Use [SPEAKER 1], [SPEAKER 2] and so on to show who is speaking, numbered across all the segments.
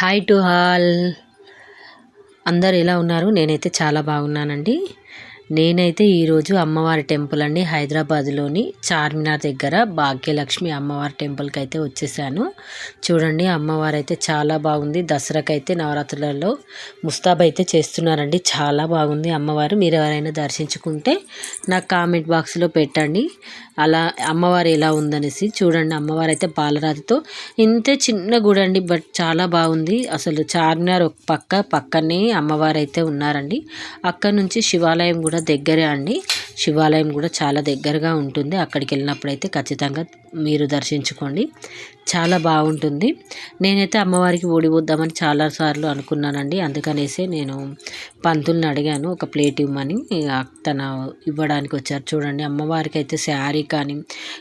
[SPEAKER 1] Hi to hall అందరు ఎలా ఉన్నారు? నేనైతే చాలా బాగున్నానండి. నేనైతే ఈరోజు అమ్మవారి టెంపుల్ అండి. హైదరాబాద్లోని చార్మినార్ దగ్గర భాగ్యలక్ష్మి అమ్మవారి టెంపుల్కి అయితే వచ్చేసాను. చూడండి అమ్మవారు అయితే చాలా బాగుంది. దసరాకి అయితే నవరాత్రులలో ముస్తాబ్ అయితే చేస్తున్నారండి. చాలా బాగుంది అమ్మవారు. మీరు ఎవరైనా దర్శించుకుంటే నాకు కామెంట్ బాక్స్లో పెట్టండి. అలా అమ్మవారు ఎలా ఉందనేసి చూడండి. అమ్మవారు అయితే పాలరాతితో ఇంతే చిన్న గుడి అండి బట్ చాలా బాగుంది. అసలు చార్మినార్ ఒక పక్క పక్కనే అమ్మవారు అయితే ఉన్నారండి. అక్కడ నుంచి శివాలయం కూడా దగ్గరే అండి. శివాలయం కూడా చాలా దగ్గరగా ఉంటుంది. అక్కడికి వెళ్ళినప్పుడైతే ఖచ్చితంగా మీరు దర్శించుకోండి. చాలా బాగుంటుంది. నేనైతే అమ్మవారికి ఓడిపోద్దామని చాలాసార్లు అనుకున్నానండి. అందుకనేసే నేను పంతుల్ని అడిగాను. ఒక ప్లేట్ ఇవ్వమని తన ఇవ్వడానికి వచ్చారు. చూడండి అమ్మవారికి అయితే శారీ కానీ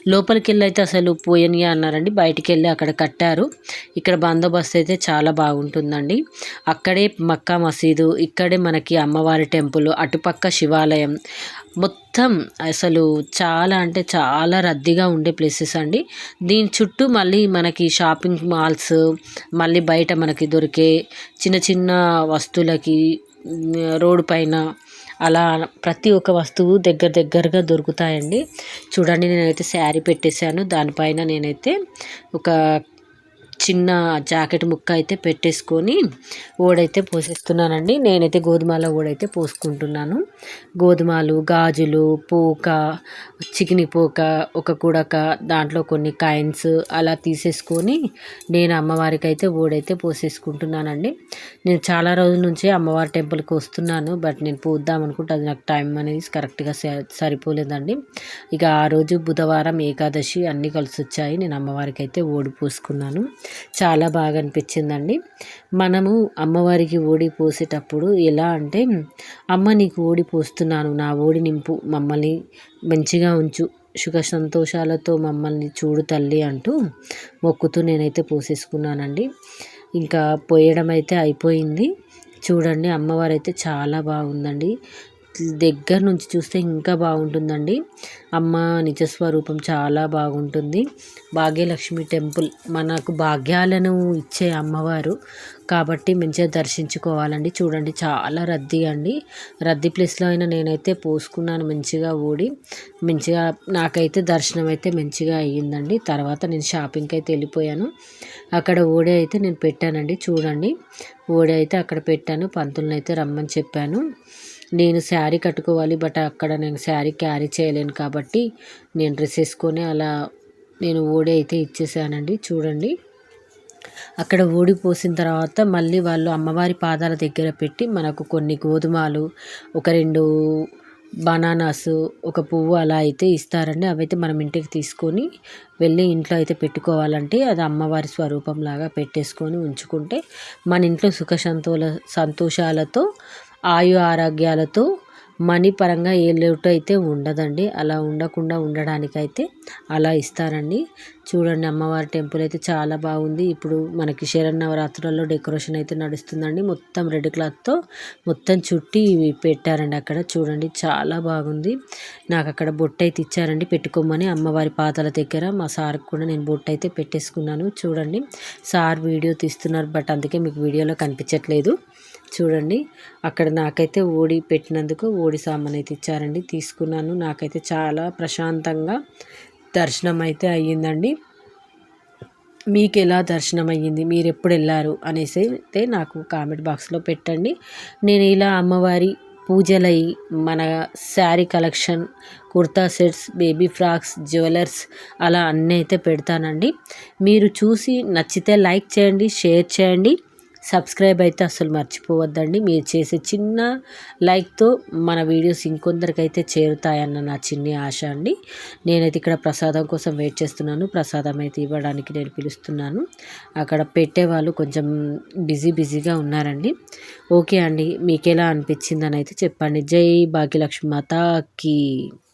[SPEAKER 1] లోపలికి వెళ్ళి అయితే అసలు పోయని అన్నారండి. బయటికి వెళ్ళి అక్కడ కట్టారు. ఇక్కడ బందోబస్తు అయితే చాలా బాగుంటుందండి. అక్కడే మక్కా మసీదు ఇక్కడే మనకి అమ్మవారి టెంపుల్ అటుపక్క శివాలయం మొత్తం అసలు చాలా అంటే చాలా రద్దీగా ఉండే ప్లేసెస్ అండి. దీని చుట్టూ మళ్ళీ మనకి షాపింగ్ మాల్స్ మళ్ళీ బయట మనకి దొరికే చిన్న చిన్న వస్తువులకి రోడ్డు పైన అలా ప్రతి ఒక్క వస్తువు దగ్గర దగ్గరగా దొరుకుతాయండి. చూడండి నేనైతే శారీ పెట్టేశాను. దానిపైన నేనైతే ఒక చిన్న జాకెట్ ముక్క అయితే పెట్టేసుకొని ఓడైతే పోసేస్తున్నానండి. నేనైతే గోధుమల ఓడైతే పోసుకుంటున్నాను. గోధుమలు గాజులు పోక చికెన్ పోక ఒక కుడక దాంట్లో కొన్ని కాయిన్స్ అలా తీసేసుకొని నేను అమ్మవారికి అయితే ఓడైతే పోసేసుకుంటున్నానండి. నేను చాలా రోజుల నుంచి అమ్మవారి టెంపుల్కి వస్తున్నాను బట్ నేను పోద్దాం అనుకుంటే అది నాకు టైం అనేది కరెక్ట్గా సరిపోలేదండి. ఇక ఆ రోజు బుధవారం ఏకాదశి అన్నీ కలిసి వచ్చాయి నేను అమ్మవారికి అయితే ఓడి పోసుకున్నాను. చాలా బాగా అనిపించిందండి మనము అమ్మవారికి ఓడి పోసేటప్పుడు ఎలా అంటే అమ్మ నీకు ఓడి పోస్తున్నాను. నా ఓడి నింపు. మమ్మల్ని మంచిగా ఉంచు. సుఖ సంతోషాలతో మమ్మల్ని చూడు తల్లి అంటూ మొక్కుతూ నేనైతే పోసేసుకున్నానండి. ఇంకా పోయడం అయితే అయిపోయింది. చూడండి అమ్మవారు అయితే చాలా బాగుందండి. దగ్గర నుంచి చూస్తే ఇంకా బాగుంటుందండి. అమ్మ నిజస్వరూపం చాలా బాగుంటుంది. భాగ్యలక్ష్మి టెంపుల్ మనకు భాగ్యాలను ఇచ్చే అమ్మవారు. కాబట్టి మంచిగా దర్శించుకోవాలండి. చూడండి చాలా రద్దీ అండి. రద్దీ ప్లేస్లో అయినా నేనైతే పోసుకున్నాను మంచిగా ఓడి మంచిగా నాకైతే దర్శనం అయితే మంచిగా అయ్యిందండి. తర్వాత నేను షాపింగ్కి అయితే వెళ్ళిపోయాను. అక్కడ ఓడి అయితే నేను పెట్టానండి. చూడండి ఓడి అయితే అక్కడ పెట్టాను. పంతులను అయితే రమ్మని చెప్పాను. నేను శారీ కట్టుకోవాలి బట్ అక్కడ నేను శారీ క్యారీ చేయలేను కాబట్టి నేను డ్రెస్ వేసుకొని అలా నేను ఓడి అయితే ఇచ్చేసానండి. చూడండి. అక్కడ ఓడిపోసిన తర్వాత మళ్ళీ వాళ్ళు అమ్మవారి పాదాల దగ్గర పెట్టి మనకు కొన్ని గోధుమలు ఒక రెండు బనానాస్ ఒక పువ్వు అలా అయితే ఇస్తారండి. అవైతే మనం ఇంటికి తీసుకొని వెళ్ళి ఇంట్లో అయితే పెట్టుకోవాలంటే అది అమ్మవారి స్వరూపం లాగా పెట్టేసుకొని ఉంచుకుంటే మన ఇంట్లో సుఖ సంతోల సంతోషాలతో ఆయు ఆరోగ్యాలతో మనీ పరంగా ఏ లోటు అయితే ఉండదండి. అలా ఉండకుండా ఉండడానికైతే అలా ఇస్తారండి. చూడండి అమ్మవారి టెంపుల్ అయితే చాలా బాగుంది. ఇప్పుడు మనకి శరన్నవరాత్రులలో డెకరేషన్ అయితే నడుస్తుందండి. మొత్తం రెడ్ క్లాత్తో మొత్తం చుట్టి పెట్టారండి అక్కడ. చూడండి చాలా బాగుంది. నాకు అక్కడ బొట్టు అయితే ఇచ్చారండి పెట్టుకోమని అమ్మవారి పాదాల దగ్గర. మా సార్కి కూడా నేను బొట్టు అయితే పెట్టేసుకున్నాను. చూడండి సార్ వీడియో తీస్తున్నారు బట్ అందుకే మీకు వీడియోలో కనిపించట్లేదు. చూడండి అక్కడ నాకైతే ఓడి పెట్టినందుకు ఓడి సామాన్ అయితే ఇచ్చారండి తీసుకున్నాను. నాకైతే చాలా ప్రశాంతంగా దర్శనం అయితే అయ్యిందండి. మీకు ఎలా దర్శనం అయ్యింది? మీరు ఎప్పుడు వెళ్ళారు? అనేసి అయితే నాకు కామెంట్ బాక్స్లో పెట్టండి. నేను ఇలా అమ్మవారి పూజలై మన sari collection kurta sets baby frocks jewellers అలా అన్నీ అయితే పెడతానండి. మీరు చూసి నచ్చితే లైక్ చేయండి షేర్ చేయండి. సబ్స్క్రైబ్ అయితే అసలు మర్చిపోవద్దండి. మీరు చేసే చిన్న లైక్తో మన వీడియోస్ ఇంకొందరికైతే చేరుతాయన్న నా చిన్న ఆశ అండి. నేనైతే ఇక్కడ ప్రసాదం కోసం వెయిట్ చేస్తున్నాను. ప్రసాదం అయితే ఇవ్వడానికి నేను పిలుస్తున్నాను. అక్కడ పెట్టేవాళ్ళు కొంచెం బిజీ బిజీగా ఉన్నారండి. ఓకే అండి. మీకు ఎలా అనిపించిందని అయితే చెప్పండి. జై భాగ్యలక్ష్మి మాతాకి.